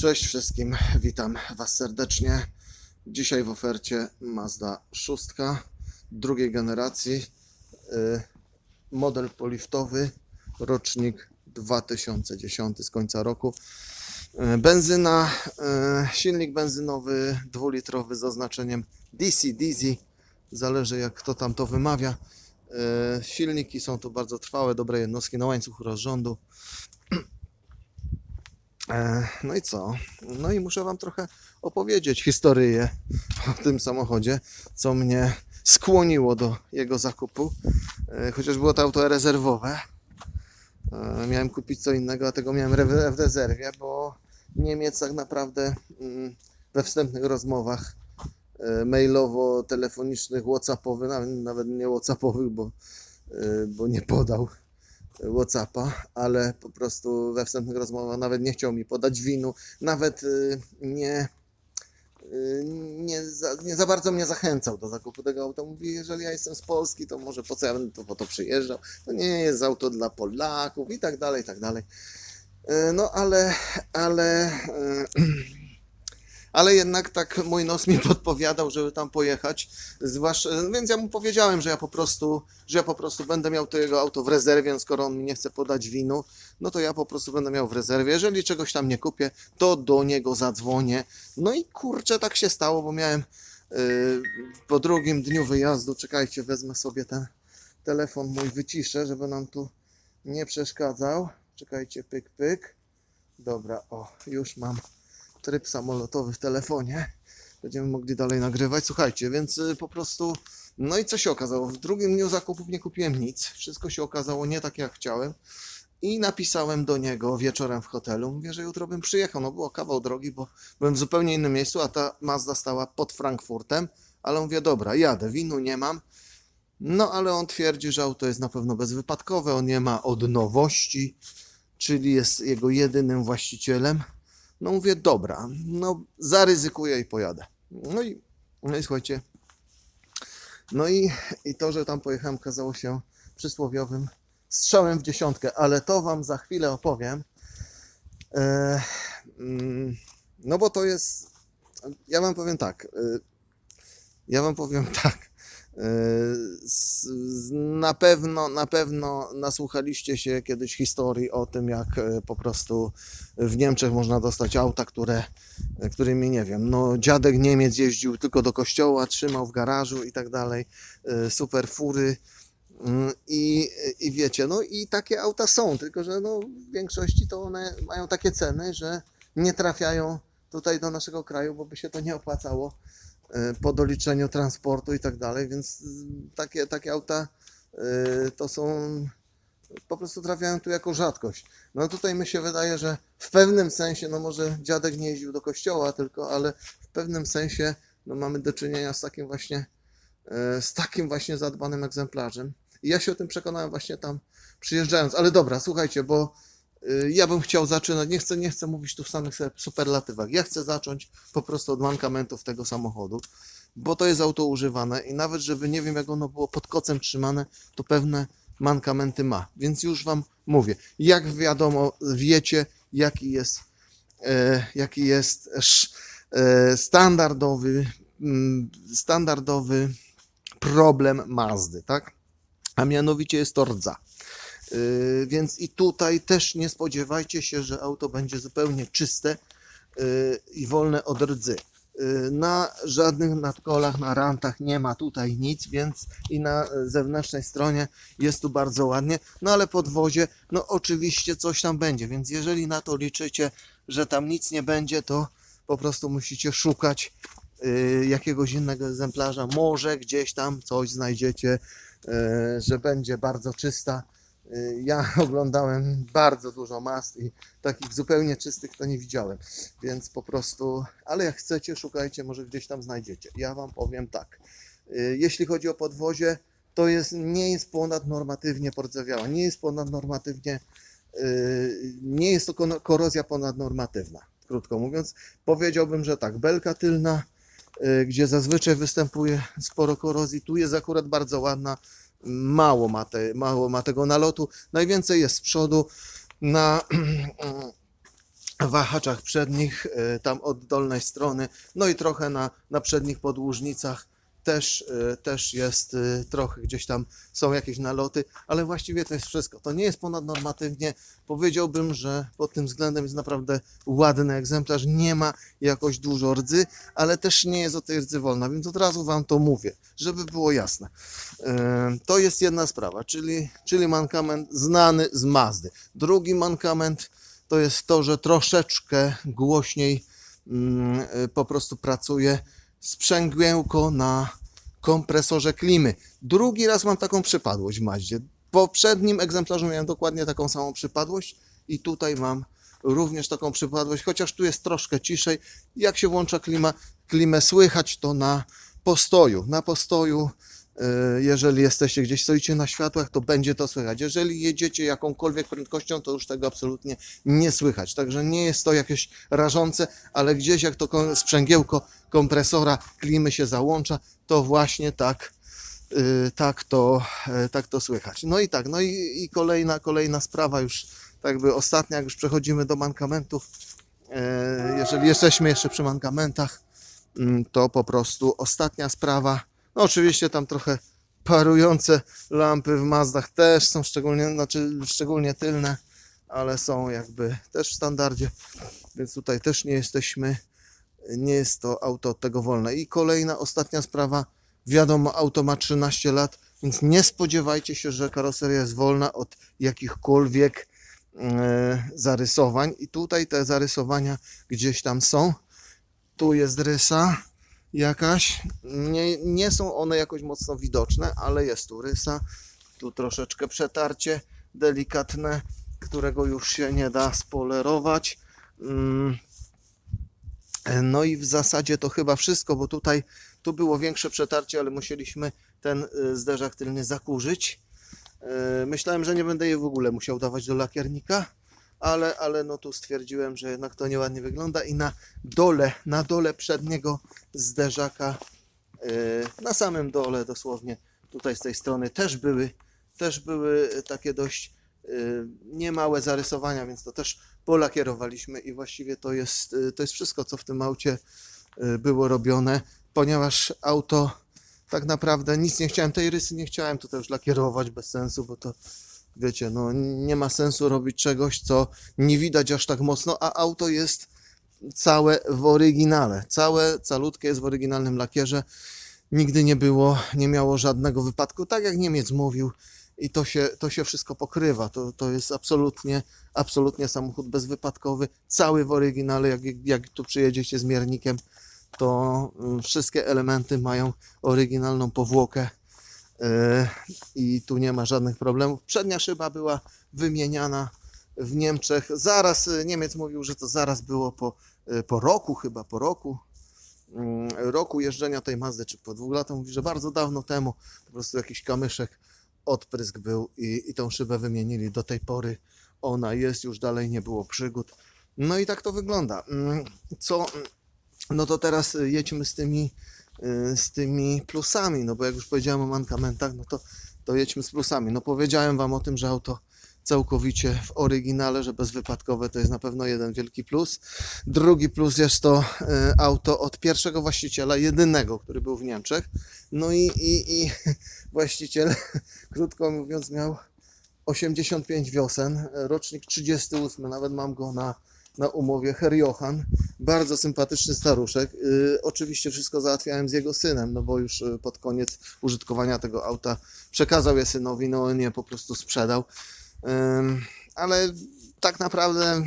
Cześć wszystkim, witam Was serdecznie. Dzisiaj w ofercie Mazda 6 drugiej generacji, y, model poliftowy, rocznik 2010 z końca roku. Y, Benzyna, y, silnik benzynowy dwulitrowy z oznaczeniem DC, DC, zależy jak kto tam to wymawia. Silniki są tu bardzo trwałe, dobre jednostki na łańcuchu rozrządu. E, No i co? No i muszę Wam trochę opowiedzieć historię o tym samochodzie, co mnie skłoniło do jego zakupu. E, Chociaż było to auto rezerwowe. E, Miałem kupić co innego, a tego miałem w rezerwie, bo Niemiec tak naprawdę mm, we wstępnych rozmowach e, mailowo-telefonicznych, whatsappowych, nawet, nawet nie whatsappowych, bo, bo nie podał Whatsappa, ale po prostu we wstępnych rozmowach nawet nie chciał mi podać winu, nawet y, nie, y, nie, za, nie za bardzo mnie zachęcał do zakupu tego auta. Mówi, jeżeli ja jestem z Polski, to może po co ja będę tu po to przyjeżdżał? To nie jest auto dla Polaków i tak dalej, i tak dalej. Y, No ale, ale, ale jednak tak mój nos mi podpowiadał, żeby tam pojechać. Zwłaszcza, więc ja mu powiedziałem, że ja po prostu, że ja po prostu będę miał to jego auto w rezerwie, skoro on mi nie chce podać winu, no to ja po prostu będę miał w rezerwie. Jeżeli czegoś tam nie kupię, to do niego zadzwonię. No i kurczę, tak się stało, bo miałem yy, po drugim dniu wyjazdu, czekajcie, wezmę sobie ten telefon mój, wyciszę, żeby nam tu nie przeszkadzał. Czekajcie, pyk, pyk. Dobra, o, już mam tryb samolotowy w telefonie. Będziemy mogli dalej nagrywać. Słuchajcie, więc y, po prostu. No i co się okazało? W drugim dniu zakupów nie kupiłem nic. Wszystko się okazało nie tak jak chciałem. I napisałem do niego wieczorem w hotelu. Mówię, że jutro bym przyjechał. No było kawał drogi, bo byłem w zupełnie innym miejscu, a ta Mazda stała pod Frankfurtem. Ale mówię, dobra, jadę, winu nie mam. No ale on twierdzi, że auto jest na pewno bezwypadkowe, on nie ma od nowości, czyli jest jego jedynym właścicielem. No mówię, dobra, no zaryzykuję i pojadę. No i, no i słuchajcie, no i, i to, że tam pojechałem, okazało się przysłowiowym strzałem w dziesiątkę, ale to wam za chwilę opowiem. E, mm, no bo to jest, ja wam powiem tak, e, ja wam powiem tak, na pewno, na pewno nasłuchaliście się kiedyś historii o tym, jak e, po prostu w Niemczech można dostać auta, które, którymi nie wiem, no dziadek Niemiec jeździł tylko do kościoła, trzymał w garażu i tak dalej, super fury i, i wiecie, no i takie auta są, tylko że no w większości to one mają takie ceny, że nie trafiają tutaj do naszego kraju, bo by się to nie opłacało po doliczeniu transportu i tak dalej, więc mm, takie, takie auta e, to są po prostu trafiają tu jako rzadkość. No tutaj mi się wydaje, że w pewnym sensie, no może dziadek nie jeździł do kościoła tylko, ale w pewnym sensie no mamy do czynienia z takim właśnie e, z takim właśnie zadbanym egzemplarzem. I ja się o tym przekonałem właśnie tam przyjeżdżając. Ale dobra, słuchajcie, bo y, ja bym chciał zaczynać, nie chcę, nie chcę mówić tu w samych superlatywach. Ja chcę zacząć po prostu od mankamentów tego samochodu, bo to jest auto używane i nawet, żeby nie wiem, jak ono było pod kocem trzymane, to pewne mankamenty ma. Więc już Wam mówię. Jak wiadomo, wiecie, jaki jest, e, jaki jest sz, e, standardowy, mm, standardowy problem Mazdy, tak? A mianowicie jest to rdza. Yy, więc i tutaj też nie spodziewajcie się, że auto będzie zupełnie czyste yy, i wolne od rdzy. Yy, Na żadnych nadkolach, na rantach nie ma tutaj nic, więc i na zewnętrznej stronie jest tu bardzo ładnie. No ale podwozie, no oczywiście coś tam będzie, więc jeżeli na to liczycie, że tam nic nie będzie, to po prostu musicie szukać jakiegoś innego egzemplarza. Może gdzieś tam coś znajdziecie, że będzie bardzo czysta. Yy, Ja oglądałem bardzo dużo mast i takich zupełnie czystych to nie widziałem, więc po prostu, ale jak chcecie, szukajcie, może gdzieś tam znajdziecie. Ja Wam powiem tak, yy, jeśli chodzi o podwozie, to jest, nie jest ponadnormatywnie pordzewiała, nie jest ponadnormatywnie, yy, nie jest to korozja ponadnormatywna, krótko mówiąc. Powiedziałbym, że tak, belka tylna, gdzie zazwyczaj występuje sporo korozji, tu jest akurat bardzo ładna, mało ma, te, mało ma tego nalotu, najwięcej jest z przodu, na, wahaczach przednich, e, tam od dolnej strony, no i trochę na, na przednich podłużnicach też, e, też jest e, trochę gdzieś tam są jakieś naloty, ale właściwie to jest wszystko. To nie jest ponadnormatywnie. Powiedziałbym, że pod tym względem jest naprawdę ładny egzemplarz. Nie ma jakoś dużo rdzy, ale też nie jest o tej rdzy wolna, więc od razu Wam to mówię, żeby było jasne. E, To jest jedna sprawa, czyli, czyli mankament znany z Mazdy. Drugi mankament to jest to, że troszeczkę głośniej mm, po prostu pracuje sprzęgiełko na kompresorze klimy. Drugi raz mam taką przypadłość w Maździe. W poprzednim egzemplarzu miałem dokładnie taką samą przypadłość i tutaj mam również taką przypadłość, chociaż tu jest troszkę ciszej. Jak się włącza klima, klimę słychać to na postoju. Na postoju jeżeli jesteście gdzieś, stoicie na światłach, to będzie to słychać. Jeżeli jedziecie jakąkolwiek prędkością, to już tego absolutnie nie słychać. Także nie jest to jakieś rażące, ale gdzieś jak to ko- sprzęgiełko kompresora klimy się załącza, to właśnie tak, y, tak, to, y, tak to słychać. No i tak, no i, i kolejna, kolejna sprawa już, tak jakby ostatnia, jak już przechodzimy do mankamentów. Jeżeli jesteśmy jeszcze przy mankamentach, mm, to po prostu ostatnia sprawa. No oczywiście tam trochę parujące lampy w Mazdach też są szczególnie, znaczy szczególnie tylne, ale są jakby też w standardzie, więc tutaj też nie jesteśmy, nie jest to auto od tego wolne. I kolejna, ostatnia sprawa, wiadomo, auto ma 13 lat, więc nie spodziewajcie się, że karoseria jest wolna od jakichkolwiek e, zarysowań. I tutaj te zarysowania gdzieś tam są. Tu jest rysa jakaś. Nie, nie są one jakoś mocno widoczne, ale jest tu rysa. Tu troszeczkę przetarcie delikatne, którego już się nie da spolerować. Mm. No i w zasadzie to chyba wszystko, bo tutaj tu było większe przetarcie, ale musieliśmy ten y, zderzak tylny zakurzyć. Y, Myślałem, że nie będę je w ogóle musiał dawać do lakiernika, ale, ale no tu stwierdziłem, że jednak to nieładnie wygląda i na dole, na dole przedniego zderzaka, y, na samym dole dosłownie, tutaj z tej strony też były, też były takie dość y, niemałe zarysowania, więc to też polakierowaliśmy i właściwie to jest, y, to jest wszystko, co w tym aucie było robione, ponieważ auto tak naprawdę nic nie chciałem, tej rysy nie chciałem tutaj już lakierować bez sensu, bo to wiecie, no nie ma sensu robić czegoś, co nie widać aż tak mocno, a auto jest całe w oryginale, całe, calutkie jest w oryginalnym lakierze, nigdy nie było, nie miało żadnego wypadku, tak jak Niemiec mówił i to się, to się wszystko pokrywa, to, to jest absolutnie, absolutnie samochód bezwypadkowy, cały w oryginale, jak, jak tu przyjedziecie z miernikiem, to mm, wszystkie elementy mają oryginalną powłokę i tu nie ma żadnych problemów. Przednia szyba była wymieniana w Niemczech. Zaraz y, Niemiec mówił, że to zaraz było po, y, po roku, chyba po roku. mm, Roku jeżdżenia tej Mazdy, czy po dwóch latach, mówi, że bardzo dawno temu po prostu jakiś kamyszek, odprysk był i, i tą szybę wymienili. Do tej pory ona jest, już dalej nie było przygód. No i tak to wygląda. Mm, Co, no to teraz jedźmy z tymi, z tymi plusami, no bo jak już powiedziałem o mankamentach, no to, to jedźmy z plusami. No powiedziałem Wam o tym, że auto całkowicie w oryginale, że bezwypadkowe to jest na pewno jeden wielki plus. Drugi plus jest to y, auto od pierwszego właściciela, jedynego, który był w Niemczech. No i, i, i właściciel, krótko mówiąc, miał 85 wiosen, rocznik 38, nawet mam go na, na umowie, Herr Johann, bardzo sympatyczny staruszek. Yy, oczywiście wszystko załatwiałem z jego synem, no bo już y, pod koniec użytkowania tego auta przekazał je synowi, no on je po prostu sprzedał. Ale tak naprawdę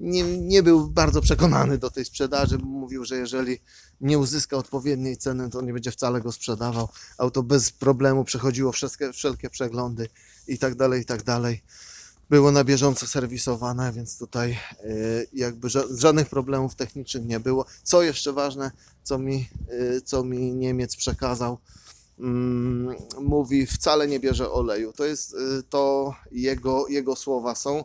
nie, nie był bardzo przekonany do tej sprzedaży, mówił, że jeżeli nie uzyska odpowiedniej ceny, to nie będzie wcale go sprzedawał. Auto bez problemu przechodziło wszelkie, wszelkie przeglądy i tak dalej, i tak dalej. Było na bieżąco serwisowane, więc tutaj y, jakby ża- żadnych problemów technicznych nie było. Co jeszcze ważne, co mi, y, co mi Niemiec przekazał, mm, mówi wcale nie bierze oleju. To jest y, to jego, jego słowa są.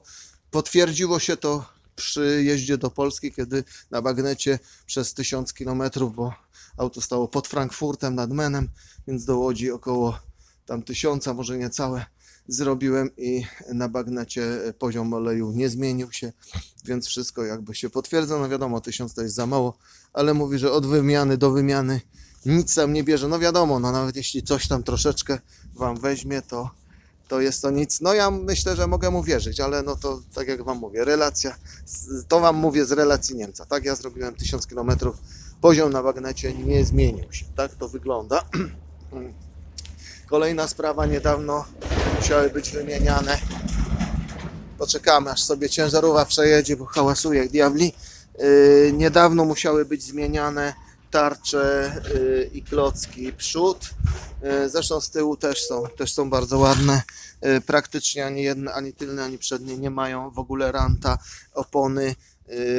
Potwierdziło się to przy jeździe do Polski, kiedy na bagnecie przez 1000 km, bo auto stało pod Frankfurtem nad Menem, więc do Łodzi około tam tysiąca, może niecałe zrobiłem i na bagnecie poziom oleju nie zmienił się, więc wszystko jakby się potwierdza. No wiadomo, 1000 to jest za mało, ale mówi, że od wymiany do wymiany nic tam nie bierze. No wiadomo, no nawet jeśli coś tam troszeczkę Wam weźmie, to, to jest to nic. No ja myślę, że mogę mu wierzyć, ale no to tak jak Wam mówię, relacja, to Wam mówię z relacji Niemca. Tak, ja zrobiłem 1000 km, poziom na bagnecie nie zmienił się. Tak to wygląda. Kolejna sprawa, niedawno musiały być wymieniane. Poczekamy, aż sobie ciężarówka przejedzie, bo hałasuje jak diabli. Yy, niedawno musiały być zmieniane tarcze yy, i klocki przód. Yy, zresztą z tyłu też są, też są bardzo ładne. Praktycznie ani jedne, ani tylne, ani przednie nie mają w ogóle ranta. Opony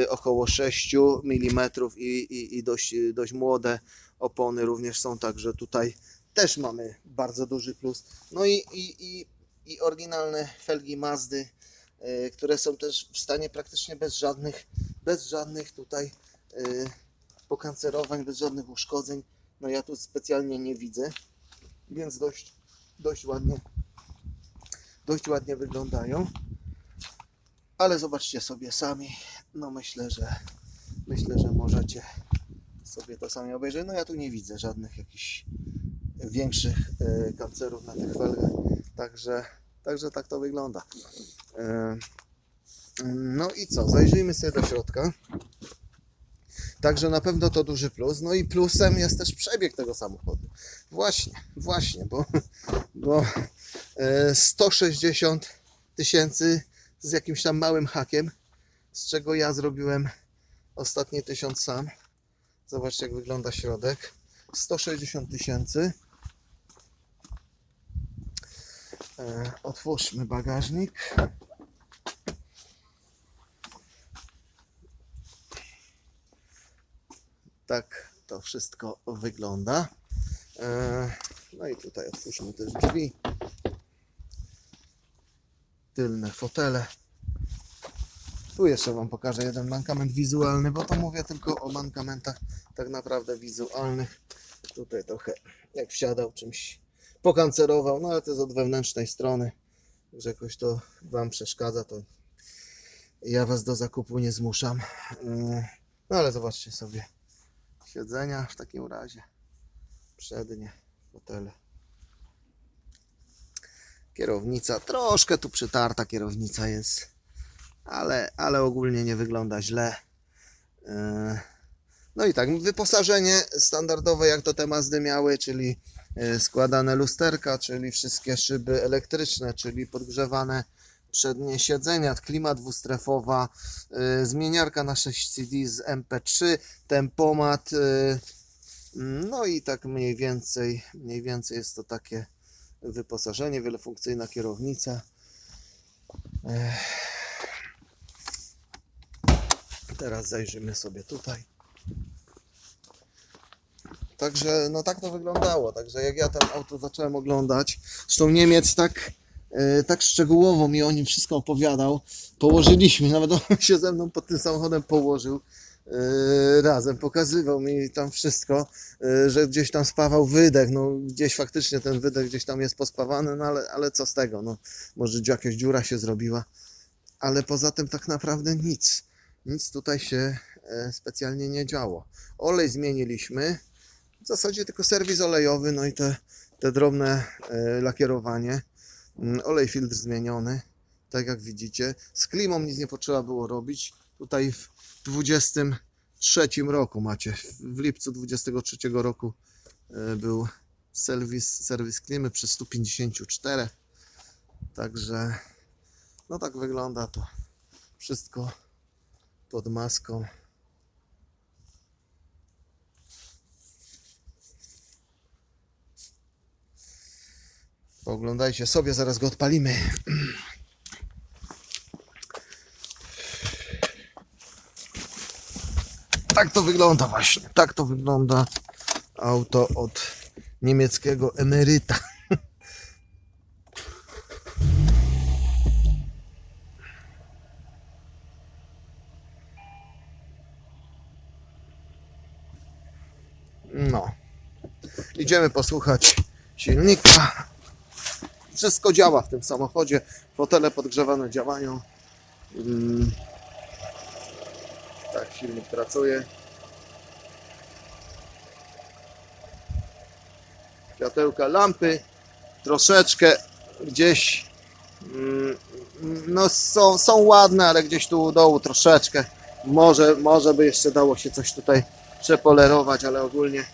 około 6 mm i, i, i dość, dość młode opony również są, także tutaj też mamy bardzo duży plus. No i, i, i, i oryginalne felgi Mazdy, y, które są też w stanie praktycznie bez żadnych, bez żadnych tutaj y, pokancerowań, bez żadnych uszkodzeń. No ja tu specjalnie nie widzę, więc dość, dość ładnie, dość ładnie wyglądają. Ale zobaczcie sobie sami. No myślę, że myślę, że możecie sobie to sami obejrzeć. No ja tu nie widzę żadnych jakichś większych e, kancerów na tych felgach. Także, także tak to wygląda. E, No i co? Zajrzyjmy sobie do środka. Także na pewno to duży plus. No i plusem jest też przebieg tego samochodu. Właśnie, właśnie, bo, bo e, 160 tysięcy z jakimś tam małym hakiem, z czego ja zrobiłem ostatnie tysiąc sam. Zobaczcie jak wygląda środek. 160 tysięcy. E, Otwórzmy bagażnik. Tak to wszystko wygląda. E, No i tutaj otwórzmy też drzwi. Tylne fotele. Tu jeszcze Wam pokażę jeden mankament wizualny, bo to mówię tylko o mankamentach tak naprawdę wizualnych. Tutaj trochę jak wsiadał czymś pokancerował, no ale to jest od wewnętrznej strony, że jakoś to Wam przeszkadza, to ja Was do zakupu nie zmuszam. Yy, No ale zobaczcie sobie siedzenia w takim razie, przednie, fotele. Kierownica, troszkę tu przytarta kierownica jest, ale, ale ogólnie nie wygląda źle. Yy, no i tak, wyposażenie standardowe jak to te Mazdy miały, czyli składane lusterka, czyli wszystkie szyby elektryczne, czyli podgrzewane przednie siedzenia, klima dwustrefowa, e, zmieniarka na 6 CD z MP3, tempomat, e, no i tak mniej więcej, mniej więcej jest to takie wyposażenie, wielofunkcyjna kierownica. Teraz zajrzymy sobie tutaj. Także no tak to wyglądało. Także jak ja ten auto zacząłem oglądać, zresztą Niemiec tak, e, tak szczegółowo mi o nim wszystko opowiadał. Położyliśmy, nawet on się ze mną pod tym samochodem położył e, razem, pokazywał mi tam wszystko, e, że gdzieś tam spawał wydech, no gdzieś faktycznie ten wydech gdzieś tam jest pospawany, no ale, ale co z tego, no może jakaś dziura się zrobiła, ale poza tym tak naprawdę nic, nic tutaj się specjalnie nie działo. Olej zmieniliśmy, w zasadzie tylko serwis olejowy, no i te, te drobne e, lakierowanie. Mm, Olej filtr zmieniony, tak jak widzicie. Z klimą nic nie potrzeba było robić. Tutaj w 23 roku macie, w lipcu 23 roku e, był serwis, serwis klimy przy 154. Także no tak wygląda to wszystko pod maską. Pooglądajcie sobie, zaraz go odpalimy. Tak to wygląda właśnie. Tak to wygląda auto od niemieckiego emeryta. No. Idziemy posłuchać silnika wszystko działa w tym samochodzie. Fotele podgrzewane działają. Mm. Tak, silnik pracuje. Światełka, lampy troszeczkę gdzieś mm, no są, są ładne, ale gdzieś tu u dołu troszeczkę może, może by jeszcze dało się coś tutaj przepolerować, ale ogólnie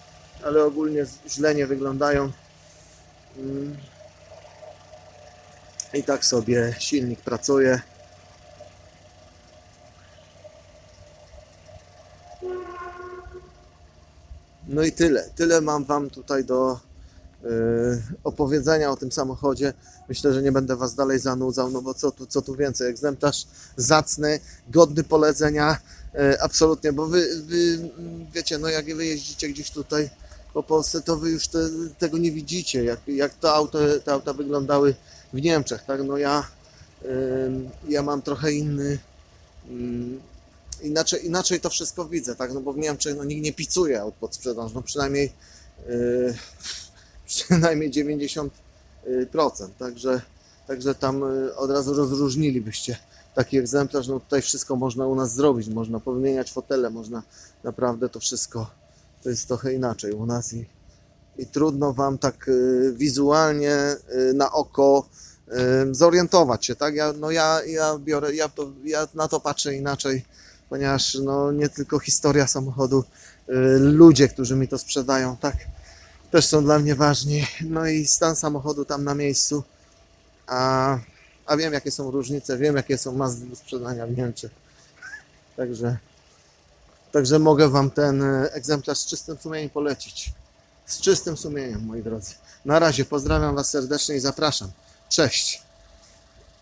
ale ogólnie źle nie wyglądają. Mm. I tak sobie silnik pracuje. No i tyle. Tyle mam Wam tutaj do yy, opowiedzenia o tym samochodzie. Myślę, że nie będę Was dalej zanudzał, no bo co tu, co tu więcej. Egzemplarz zacny, godny polecenia. Yy, absolutnie, bo wy, wy wiecie, no jak wy jeździcie gdzieś tutaj po Polsce, to wy już te, tego nie widzicie, jak, jak to auto, te auta wyglądały w Niemczech, tak? No ja, ja mam trochę inny, ym, inaczej, inaczej to wszystko widzę, tak? No bo w Niemczech no, nikt nie picuje aut pod sprzedaż, no przynajmniej, yy, przynajmniej 90%, także, także tam yy, od razu rozróżnilibyście taki egzemplarz, no tutaj wszystko można u nas zrobić, można powymieniać fotele, można naprawdę to wszystko, to jest trochę inaczej u nas i, i trudno Wam tak y, wizualnie y, na oko y, zorientować się, tak? Ja, no ja, ja biorę, ja, to, ja na to patrzę inaczej, ponieważ no nie tylko historia samochodu, y, ludzie, którzy mi to sprzedają, tak? Też są dla mnie ważni, no i stan samochodu tam na miejscu, a, a wiem jakie są różnice, wiem jakie są Mazdy do sprzedania w Niemczech, także Także mogę Wam ten e, egzemplarz z czystym sumieniem polecić. Z czystym sumieniem, moi drodzy. Na razie pozdrawiam Was serdecznie i zapraszam. Cześć.